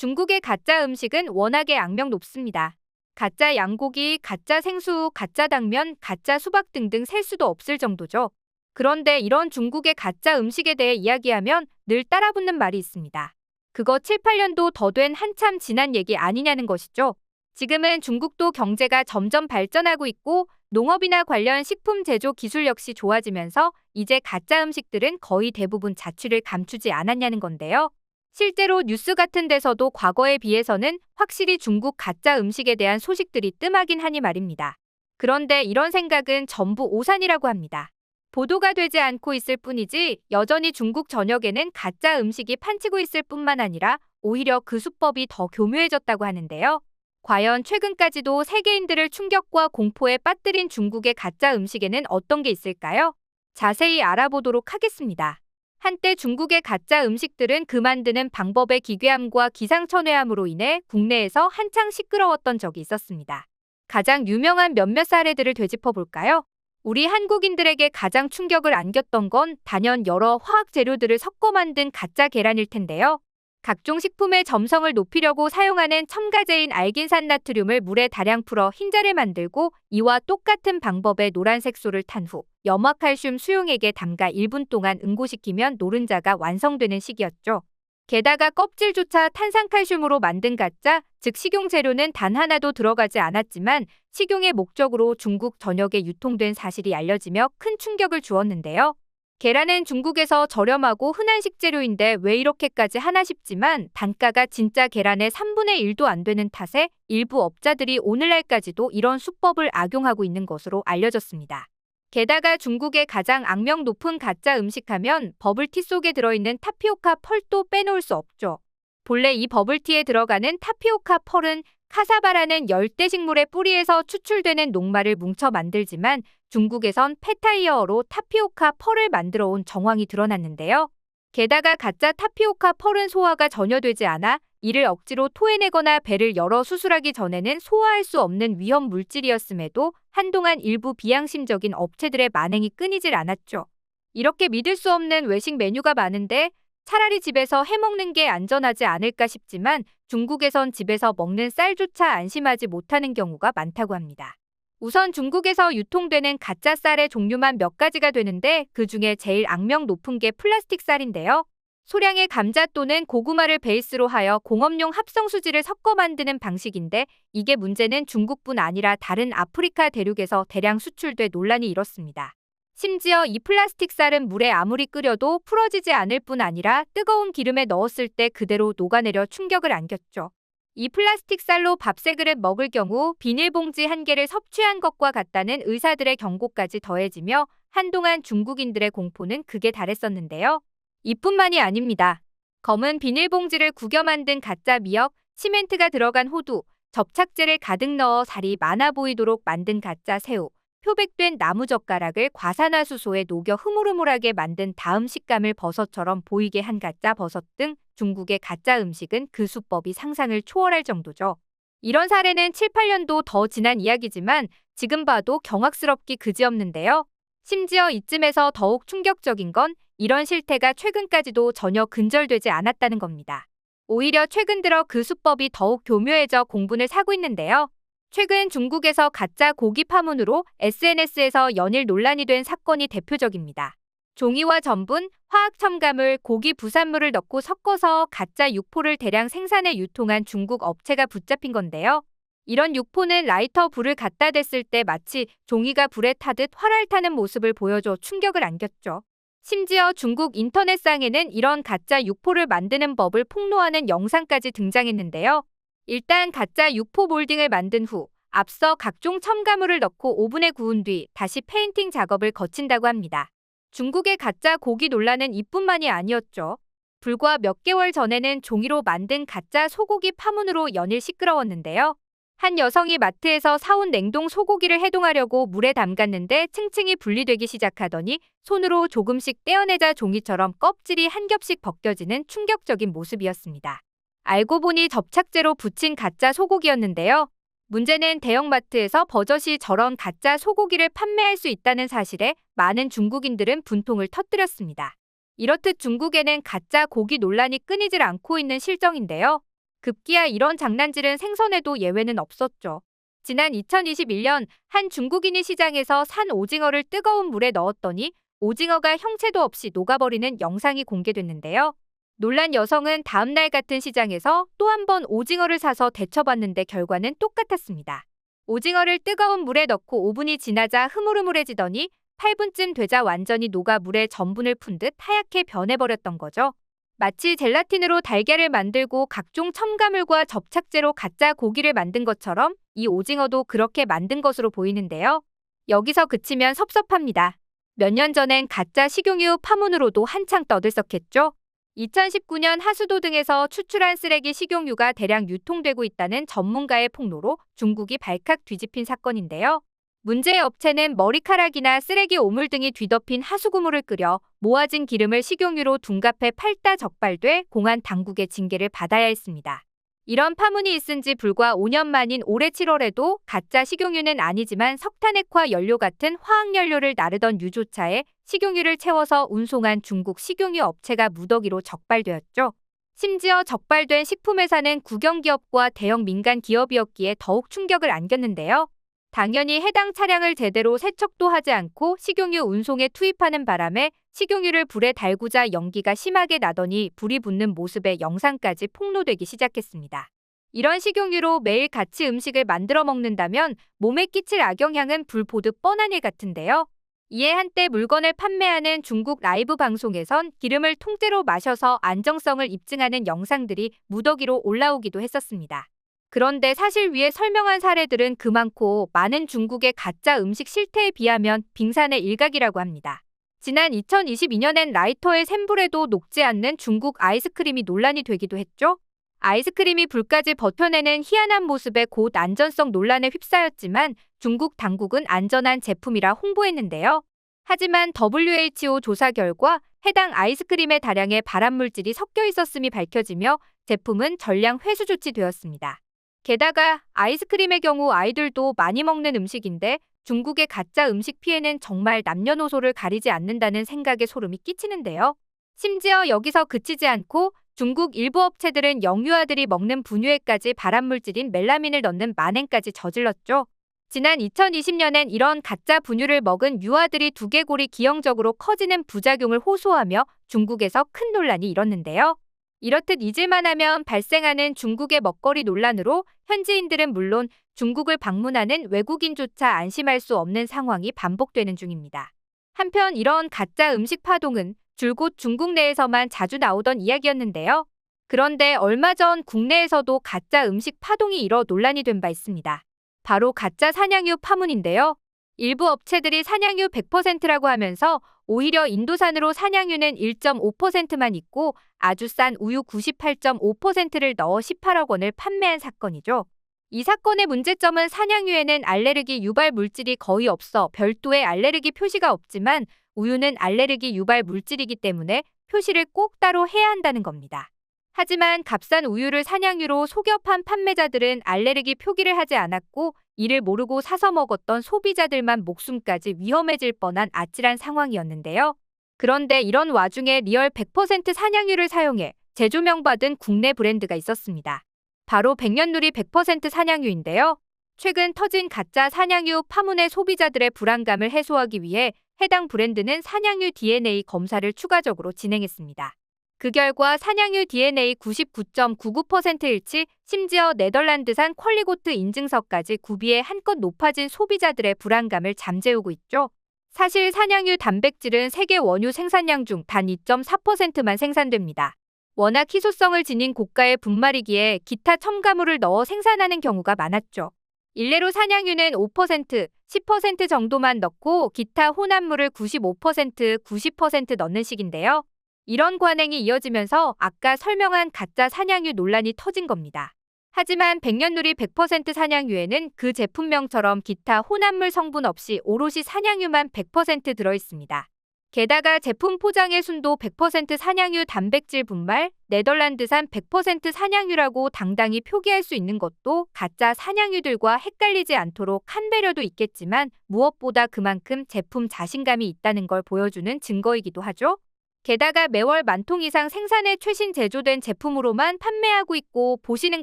중국의 가짜 음식은 워낙에 악명 높습니다. 가짜 양고기, 가짜 생수, 가짜 당면, 가짜 수박 등등 셀 수도 없을 정도죠. 그런데 이런 중국의 가짜 음식에 대해 이야기하면 늘 따라붙는 말이 있습니다. 그거 7, 8년도 더 된 한참 지난 얘기 아니냐는 것이죠. 지금은 중국도 경제가 점점 발전하고 있고 농업이나 관련 식품 제조 기술 역시 좋아지면서 이제 가짜 음식들은 거의 대부분 자취를 감추지 않았냐는 건데요. 실제로 뉴스 같은 데서도 과거에 비해서는 확실히 중국 가짜 음식에 대한 소식들이 뜸하긴 하니 말입니다. 그런데 이런 생각은 전부 오산이라고 합니다. 보도가 되지 않고 있을 뿐이지 여전히 중국 전역에는 가짜 음식이 판치고 있을 뿐만 아니라 오히려 그 수법이 더 교묘해졌다고 하는데요. 과연 최근까지도 세계인들을 충격과 공포에 빠뜨린 중국의 가짜 음식에는 어떤 게 있을까요? 자세히 알아보도록 하겠습니다. 한때 중국의 가짜 음식들은 그 만드는 방법의 기괴함과 기상천외함으로 인해 국내에서 한창 시끄러웠던 적이 있었습니다. 가장 유명한 몇몇 사례들을 되짚어 볼까요? 우리 한국인들에게 가장 충격을 안겼던 건 단연 여러 화학 재료들을 섞어 만든 가짜 계란일 텐데요. 각종 식품의 점성을 높이려고 사용하는 첨가제인 알긴산 나트륨을 물에 다량 풀어 흰자를 만들고 이와 똑같은 방법의 노란색 소를 탄 후 염화칼슘 수용액에 담가 1분 동안 응고시키면 노른자가 완성되는 시기였죠. 게다가 껍질조차 탄산칼슘으로 만든 가짜, 즉 식용 재료는 단 하나도 들어가지 않았지만 식용의 목적으로 중국 전역에 유통된 사실이 알려지며 큰 충격을 주었는데요. 계란은 중국에서 저렴하고 흔한 식재료인데 왜 이렇게까지 하나 싶지만 단가가 진짜 계란의 3분의 1도 안 되는 탓에 일부 업자들이 오늘날까지도 이런 수법을 악용하고 있는 것으로 알려졌습니다. 게다가 중국의 가장 악명 높은 가짜 음식하면 버블티 속에 들어있는 타피오카 펄도 빼놓을 수 없죠. 본래 이 버블티에 들어가는 타피오카 펄은 카사바라는 열대 식물의 뿌리에서 추출되는 녹말을 뭉쳐 만들지만 중국에선 페타이어로 타피오카 펄을 만들어 온 정황이 드러났는데요. 게다가 가짜 타피오카 펄은 소화가 전혀 되지 않아 이를 억지로 토해내거나 배를 열어 수술하기 전에는 소화할 수 없는 위험 물질이었음에도 한동안 일부 비양심적인 업체들의 만행이 끊이질 않았죠. 이렇게 믿을 수 없는 외식 메뉴가 많은데 차라리 집에서 해먹는 게 안전하지 않을까 싶지만 중국에선 집에서 먹는 쌀조차 안심하지 못하는 경우가 많다고 합니다. 우선 중국에서 유통되는 가짜 쌀의 종류만 몇 가지가 되는데 그 중에 제일 악명 높은 게 플라스틱 쌀인데요. 소량의 감자 또는 고구마를 베이스로 하여 공업용 합성수지를 섞어 만드는 방식인데 이게 문제는 중국뿐 아니라 다른 아프리카 대륙에서 대량 수출돼 논란이 일었습니다. 심지어 이 플라스틱 쌀은 물에 아무리 끓여도 풀어지지 않을 뿐 아니라 뜨거운 기름에 넣었을 때 그대로 녹아내려 충격을 안겼죠. 이 플라스틱 쌀로 밥 세 그릇 먹을 경우 비닐봉지 한 개를 섭취한 것과 같다는 의사들의 경고까지 더해지며 한동안 중국인들의 공포는 극에 달했었는데요. 이뿐만이 아닙니다. 검은 비닐봉지를 구겨 만든 가짜 미역, 시멘트가 들어간 호두, 접착제를 가득 넣어 살이 많아 보이도록 만든 가짜 새우, 표백된 나무젓가락을 과산화수소에 녹여 흐물흐물하게 만든 다음 식감을 버섯처럼 보이게 한 가짜 버섯 등 중국의 가짜 음식은 그 수법이 상상을 초월할 정도죠. 이런 사례는 7, 8년도 더 지난 이야기지만 지금 봐도 경악스럽기 그지없는데요. 심지어 이쯤에서 더욱 충격적인 건 이런 실태가 최근까지도 전혀 근절되지 않았다는 겁니다. 오히려 최근 들어 그 수법이 더욱 교묘해져 공분을 사고 있는데요. 최근 중국에서 가짜 고기 파문으로 SNS에서 연일 논란이 된 사건이 대표적입니다. 종이와 전분, 화학 첨가물, 고기 부산물을 넣고 섞어서 가짜 육포를 대량 생산해 유통한 중국 업체가 붙잡힌 건데요. 이런 육포는 라이터 불을 갖다 댔을 때 마치 종이가 불에 타듯 활활 타는 모습을 보여줘 충격을 안겼죠. 심지어 중국 인터넷상에는 이런 가짜 육포를 만드는 법을 폭로하는 영상까지 등장했는데요. 일단 가짜 육포 몰딩을 만든 후 앞서 각종 첨가물을 넣고 오븐에 구운 뒤 다시 페인팅 작업을 거친다고 합니다. 중국의 가짜 고기 논란은 이뿐만이 아니었죠. 불과 몇 개월 전에는 종이로 만든 가짜 소고기 파문으로 연일 시끄러웠는데요. 한 여성이 마트에서 사온 냉동 소고기를 해동하려고 물에 담갔는데 층층이 분리되기 시작하더니 손으로 조금씩 떼어내자 종이처럼 껍질이 한 겹씩 벗겨지는 충격적인 모습이었습니다. 알고 보니 접착제로 붙인 가짜 소고기였는데요. 문제는 대형마트에서 버젓이 저런 가짜 소고기를 판매할 수 있다는 사실에 많은 중국인들은 분통을 터뜨렸습니다. 이렇듯 중국에는 가짜 고기 논란이 끊이질 않고 있는 실정인데요. 급기야 이런 장난질은 생선에도 예외는 없었죠. 지난 2021년 한 중국인이 시장에서 산 오징어를 뜨거운 물에 넣었더니 오징어가 형체도 없이 녹아버리는 영상이 공개됐는데요. 놀란 여성은 다음날 같은 시장에서 또 한 번 오징어를 사서 데쳐봤는데 결과는 똑같았습니다. 오징어를 뜨거운 물에 넣고 5분이 지나자 흐물흐물해지더니 8분쯤 되자 완전히 녹아 물에 전분을 푼 듯 하얗게 변해버렸던 거죠. 마치 젤라틴으로 달걀을 만들고 각종 첨가물과 접착제로 가짜 고기를 만든 것처럼 이 오징어도 그렇게 만든 것으로 보이는데요. 여기서 그치면 섭섭합니다. 몇 년 전엔 가짜 식용유 파문으로도 한창 떠들썩했죠. 2019년 하수도 등에서 추출한 쓰레기 식용유가 대량 유통되고 있다는 전문가의 폭로로 중국이 발칵 뒤집힌 사건인데요. 문제의 업체는 머리카락이나 쓰레기 오물 등이 뒤덮인 하수구물을 끓여 모아진 기름을 식용유로 둔갑해 팔다 적발돼 공안 당국의 징계를 받아야 했습니다. 이런 파문이 있은 지 불과 5년 만인 올해 7월에도 가짜 식용유는 아니지만 석탄핵화 연료 같은 화학연료를 나르던 유조차에 식용유를 채워서 운송한 중국 식용유 업체가 무더기로 적발되었죠. 심지어 적발된 식품회사는 국영기업과 대형 민간 기업이었기에 더욱 충격을 안겼는데요. 당연히 해당 차량을 제대로 세척도 하지 않고 식용유 운송에 투입하는 바람에 식용유를 불에 달구자 연기가 심하게 나더니 불이 붙는 모습의 영상까지 폭로되기 시작했습니다. 이런 식용유로 매일 같이 음식을 만들어 먹는다면 몸에 끼칠 악영향은 불 보듯 뻔한 일 같은데요. 이에 한때 물건을 판매하는 중국 라이브 방송에선 기름을 통째로 마셔서 안정성을 입증하는 영상들이 무더기로 올라오기도 했었습니다. 그런데 사실 위에 설명한 사례들은 그 많고 많은 중국의 가짜 음식 실태에 비하면 빙산의 일각이라고 합니다. 지난 2022년엔 라이터의 샘불에도 녹지 않는 중국 아이스크림이 논란이 되기도 했죠. 아이스크림이 불까지 버텨내는 희한한 모습에 곧 안전성 논란에 휩싸였지만 중국 당국은 안전한 제품이라 홍보했는데요. 하지만 WHO 조사 결과 해당 아이스크림의 다량의 발암물질이 섞여 있었음이 밝혀지며 제품은 전량 회수 조치되었습니다. 게다가 아이스크림의 경우 아이들도 많이 먹는 음식인데 중국의 가짜 음식 피해는 정말 남녀노소를 가리지 않는다는 생각에 소름이 끼치는데요. 심지어 여기서 그치지 않고 중국 일부 업체들은 영유아들이 먹는 분유에까지 발암물질인 멜라민을 넣는 만행까지 저질렀죠. 지난 2020년엔 이런 가짜 분유를 먹은 유아들이 두개골이 기형적으로 커지는 부작용을 호소하며 중국에서 큰 논란이 일었는데요. 이렇듯 잊을만 하면 발생하는 중국의 먹거리 논란으로 현지인들은 물론 중국을 방문하는 외국인조차 안심할 수 없는 상황이 반복되는 중입니다. 한편 이런 가짜 음식 파동은 줄곧 중국 내에서만 자주 나오던 이야기였는데요. 그런데 얼마 전 국내에서도 가짜 음식 파동이 일어 논란이 된 바 있습니다. 바로 가짜 사냥유 파문인데요. 일부 업체들이 사냥유 100%라고 하면서 오히려 인도산으로 사냥유는 1.5%만 있고 아주 싼 우유 98.5%를 넣어 18억 원을 판매한 사건이죠. 이 사건의 문제점은 사냥유에는 알레르기 유발 물질이 거의 없어 별도의 알레르기 표시가 없지만 우유는 알레르기 유발 물질이기 때문에 표시를 꼭 따로 해야 한다는 겁니다. 하지만 값싼 우유를 사냥유로 속여 판 판매자들은 알레르기 표기를 하지 않았고 이를 모르고 사서 먹었던 소비자들만 목숨까지 위험해질 뻔한 아찔한 상황이었는데요. 그런데 이런 와중에 리얼 100% 사냥유를 사용해 재조명받은 국내 브랜드가 있었습니다. 바로 백년누리 100% 사냥유인데요. 최근 터진 가짜 사냥유 파문의 소비자들의 불안감을 해소하기 위해 해당 브랜드는 사냥유 DNA 검사를 추가적으로 진행했습니다. 그 결과 사냥유 DNA 99.99% 일치, 심지어 네덜란드산 퀄리고트 인증서까지 구비해 한껏 높아진 소비자들의 불안감을 잠재우고 있죠. 사실 사냥유 단백질은 세계 원유 생산량 중 단 2.4%만 생산됩니다. 워낙 희소성을 지닌 고가의 분말이기에 기타 첨가물을 넣어 생산하는 경우가 많았죠. 일례로 사냥유는 5%, 10% 정도만 넣고 기타 혼합물을 95%, 90% 넣는 식인데요. 이런 관행이 이어지면서 아까 설명한 가짜 사냥유 논란이 터진 겁니다. 하지만 백년누리 100% 사냥유에는 그 제품명처럼 기타 혼합물 성분 없이 오롯이 사냥유만 100% 들어있습니다. 게다가 제품 포장의 순도 100% 사냥유 단백질 분말, 네덜란드산 100% 사냥유라고 당당히 표기할 수 있는 것도 가짜 사냥유들과 헷갈리지 않도록 한 배려도 있겠지만 무엇보다 그만큼 제품 자신감이 있다는 걸 보여주는 증거이기도 하죠. 게다가 매월 만 통 이상 생산해 최신 제조된 제품으로만 판매하고 있고 보시는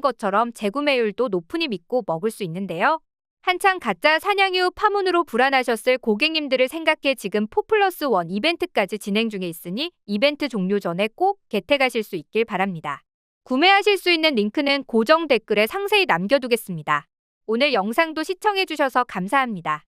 것처럼 재구매율도 높으니 믿고 먹을 수 있는데요. 한창 가짜 사냥 이후 파문으로 불안하셨을 고객님들을 생각해 지금 포플러스 원 이벤트까지 진행 중에 있으니 이벤트 종료 전에 꼭 개택하실 수 있길 바랍니다. 구매하실 수 있는 링크는 고정 댓글에 상세히 남겨두겠습니다. 오늘 영상도 시청해주셔서 감사합니다.